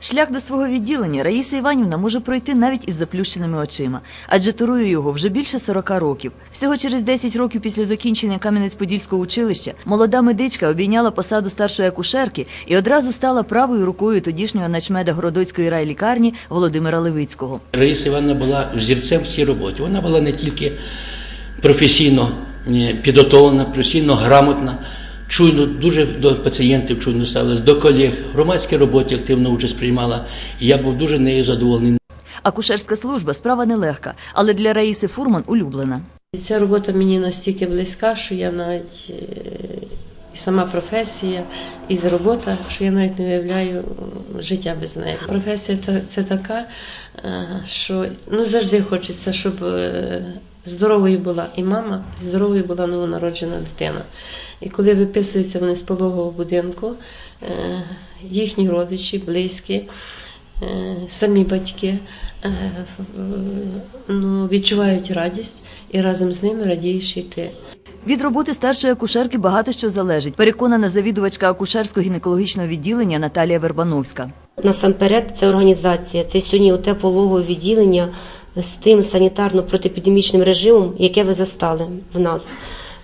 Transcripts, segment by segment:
Шлях до свого відділення Раїса Іванівна може пройти навіть із заплющеними очима, адже турує його вже більше 40 років. Всього через 10 років після закінчення Кам'янець-Подільського училища молода медичка обійняла посаду старшої акушерки і одразу стала правою рукою тодішнього начмеда Городоцької райлікарні Володимира Левицького. Раїса Івановна була взірцем в цій роботі. Вона була не тільки професійно е, підготовлена, професійно грамотна, чуйно, дуже до пацієнтів чуйно ставилась, до колег, громадській роботі активно участь приймала. І я був дуже нею задоволений. Акушерська служба справа нелегка, але для Раїси Фурман улюблена. Ця робота мені настільки близька, що я навіть е, і сама професія, і робота, що я навіть не уявляю життя без неї. Професія та- це така, е, що ну, завжди хочеться, щоб е, здоровою була і мама, і здоровою була новонароджена дитина. І коли виписуються вони з пологового будинку, е, їхні родичі, близькі, е, самі батьки е, ну, відчувають радість і разом з ними радієш і ти. Від роботи старшої акушерки багато що залежить, переконана завідувачка акушерсько-гінекологічного відділення Наталія Вербановська. Насамперед, це організація, це сьогодні оте пологове відділення з тим санітарно-протиепідемічним режимом, яке ви застали в нас.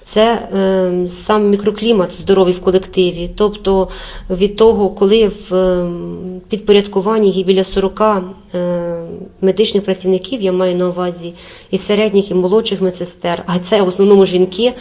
Це е, сам мікроклімат здоровий в колективі. Тобто від того, коли в е, підпорядкуванні є біля 40 е, медичних працівників, я маю на увазі і середніх, і молодших медсестер, а це в основному жінки,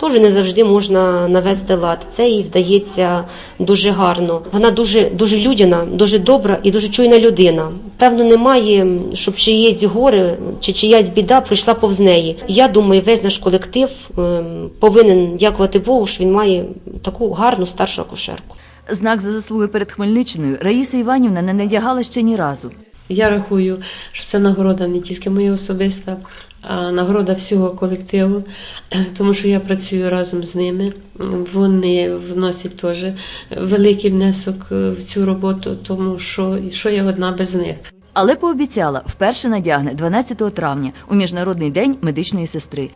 теж не завжди можна навести лад. Це їй вдається дуже гарно. Вона дуже, дуже людяна, дуже добра і дуже чуйна людина. Певно, немає, щоб чиєсь горе чи чиясь біда прийшла повз неї. Я думаю, весь наш колектив ем, повинен дякувати Богу, що він має таку гарну старшу акушерку. Знак за заслуги перед Хмельниччиною Раїса Іванівна не надягала ще ні разу. Я рахую, що це нагорода не тільки моя особиста, а нагорода всього колективу, тому що я працюю разом з ними. Вони вносять теж великий внесок в цю роботу, тому що, що я одна без них. Але пообіцяла, вперше надягне 12 травня у Міжнародний день медичної сестри.